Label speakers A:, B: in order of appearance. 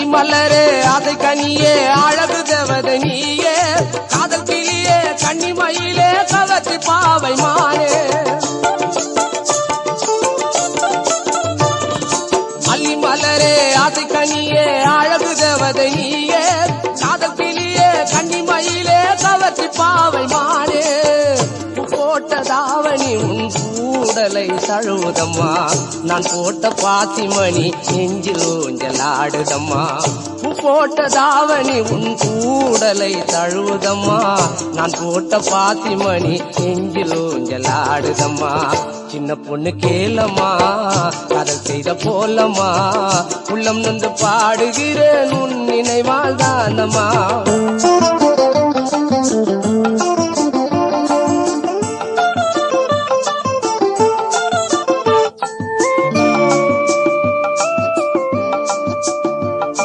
A: அள்ளி மலரே அதை கனியே அழகு தேவதை நீயே. காதல் கிளியே கன்னிமயிலே கவர்ச்சி பாவை மாறே மல்லி மலரே அதை கனியே அழகு தேவதை நீயே. காதல் கிளியே கன்னிமயிலே கவர்ச்சி பாவை மானே தாவணி உன் கூடலை தழுவுதம்மா. நான் போட்ட பாத்திமணி நெஞ்சில் ஊஞ்சல் ஆடுதம்மா போட்ட தாவணி உன் கூடலை தழுவுதம்மா. நான் போட்ட பாத்திமணி நெஞ்சில் ஊஞ்சல் ஆடுதம்மா சின்ன பொண்ணு கேளம்மா காதல் செய்த போலம்மா. உள்ளம் நொந்து பாடுகிறேன் உன் நினைவால் தானம்மா.